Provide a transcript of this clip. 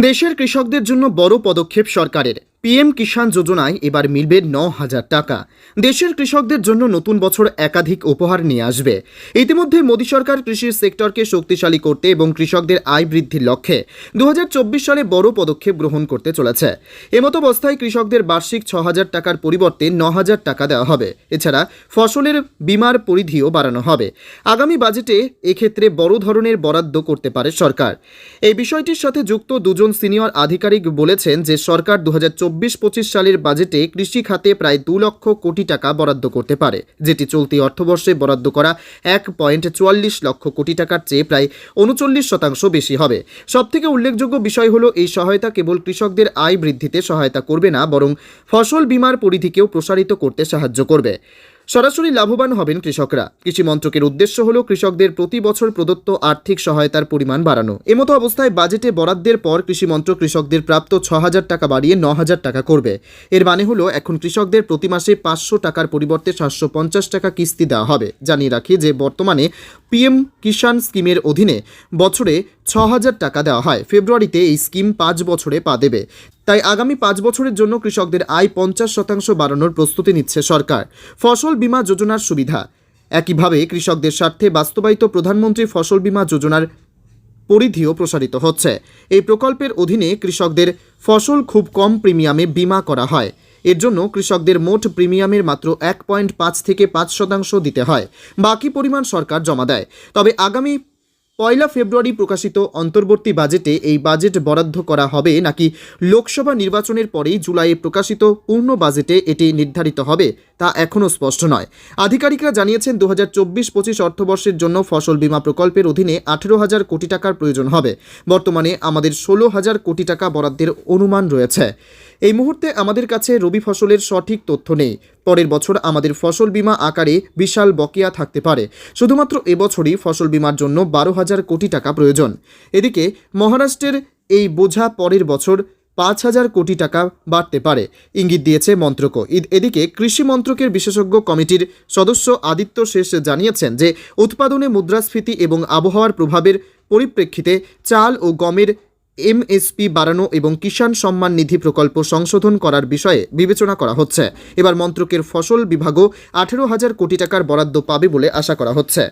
দেশের কৃষকদের জন্য বড় পদক্ষেপ সরকারের। পিএম কিষাণ যোজনায় এবার মিলবে ন হাজার টাকা। দেশের কৃষকদের জন্য নতুন বছর একাধিক উপহার নিয়ে আসবে। ইতিমধ্যে মোদী সরকার কৃষির সেক্টরকে শক্তিশালী করতে এবং কৃষকদের আয় বৃদ্ধির লক্ষ্যে দুহাজার চব্বিশ সালে বড় পদক্ষেপ গ্রহণ করতে চলেছে। এমতো অবস্থায় কৃষকদের বার্ষিক ছ হাজার টাকার পরিবর্তে ন হাজার টাকা দেওয়া হবে। এছাড়া ফসলের বিমার পরিধিও বাড়ানো হবে। আগামী বাজেটে এক্ষেত্রে বড় ধরনের বরাদ্দ করতে পারে সরকার। এই বিষয়টির সাথে যুক্ত দুজন সিনিয়র আধিকারিক বলেছেন যে সরকার দু হাজার চব্বিশ পঁচিশ সালের বাজেটে কৃষি খাতে প্রায় দু লক্ষ কোটি টাকা বরাদ্দ করতে পারে, যেটি চলতি অর্থবর্ষে বরাদ্দ করা এক পয়েন্ট চুয়াল্লিশ লক্ষ কোটি টাকার চেয়ে প্রায় উনচল্লিশ শতাংশ বেশি হবে। সবথেকে উল্লেখযোগ্য বিষয় হলো, এই সহায়তা কেবল কৃষকদের আয় বৃদ্ধিতে সহায়তা করবে না, বরং ফসল বিমার পরিধিকেও প্রসারিত করতে সাহায্য করবে। সরাসরি লাভবান হবেন কৃষকরা। কৃষি মন্ত্রকের উদ্দেশ্য হল কৃষকদের প্রতি বছর প্রদত্ত আর্থিক সহায়তার পরিমাণ বাড়ানো। এমতো অবস্থায় বাজেটে বরাদ্দের পর কৃষি মন্ত্রক কৃষকদের প্রাপ্ত ছ হাজার টাকা বাড়িয়ে ন হাজার টাকা করবে। এর মানে হলো এখন কৃষকদের প্রতি মাসে পাঁচশো টাকার পরিবর্তে সাতশো পঞ্চাশ টাকা কিস্তি দেওয়া হবে। জানিয়ে রাখি যে বর্তমানে পিএম কিষাণ স্কিমের অধীনে বছরে ছ হাজার টাকা দেওয়া হয়। ফেব্রুয়ারিতে এই স্কিম পাঁচ বছরে পা দেবে। তাই আগামী পাঁচ বছরের জন্য কৃষকদের আয় পঞ্চাশ শতাংশ বাড়ানোর প্রস্তুতি নিচ্ছে সরকার। ফসল বীমা যোজনার সুবিধা। একইভাবে কৃষকদের স্বার্থে বাস্তবায়িত প্রধানমন্ত্রী ফসল বীমা যোজনার পরিধিও প্রসারিত হচ্ছে। এই প্রকল্পের অধীনে কৃষকদের ফসল খুব কম প্রিমিয়ামে বীমা করা হয়। এর জন্য কৃষকদের মোট প্রিমিয়ামের মাত্র এক পয়েন্ট পাঁচ থেকে পাঁচ শতাংশ দিতে হয়। বাকি পরিমাণ সরকার জমা দেয়। তবে আগামী পয়লা ফেব্রুয়ারি প্রকাশিত অন্তর্বর্তী বাজেটে এই বাজেট বরাদ্দ করা হবে নাকি লোকসভা নির্বাচনের পরেই জুলাইয়ে প্রকাশিত পূর্ণ বাজেটে এটি নির্ধারিত হবে, তা এখনও স্পষ্ট নয়। আধিকারিকরা জানিয়েছেন দু হাজার চব্বিশ পঁচিশ অর্থবর্ষের জন্য ফসল বীমা প্রকল্পের অধীনে আঠেরো হাজার কোটি টাকার প্রয়োজন হবে। বর্তমানে আমাদের ষোলো হাজার কোটি টাকা বরাদ্দের অনুমান রয়েছে। এই মুহূর্তে আমাদের কাছে রবি ফসলের সঠিক তথ্য নেই। পরের বছর আমাদের ফসল বীমা আকারে বিশাল বকেয়া থাকতে পারে। শুধুমাত্র এবছরই ফসল বীমার জন্য বারো হাজার কোটি টাকা প্রয়োজন। এদিকে মহারাষ্ট্রের এই বোঝা পরের বছর পাঁচ হাজার কোটি টাকা বাড়তে পারে। ইঙ্গিত দিয়েছে মন্ত্রক। এদিকে কৃষি মন্ত্রকের বিশেষজ্ঞ কমিটির সদস্য আদিত্য শেষ জানিয়েছেন যে, উৎপাদনে মুদ্রাস্ফীতি এবং আবহাওয়ার প্রভাবের পরিপ্রেক্ষিতে চাল ও গমের এমএসপি বাড়ানো এবং কিষাণ সম্মান নিধি প্রকল্প সংশোধন করার বিষয়ে বিবেচনা করা হচ্ছে। এবার মন্ত্রকের ফসল বিভাগও আঠেরো হাজার কোটি টাকার বরাদ্দ পাবে বলে আশা করা হচ্ছে।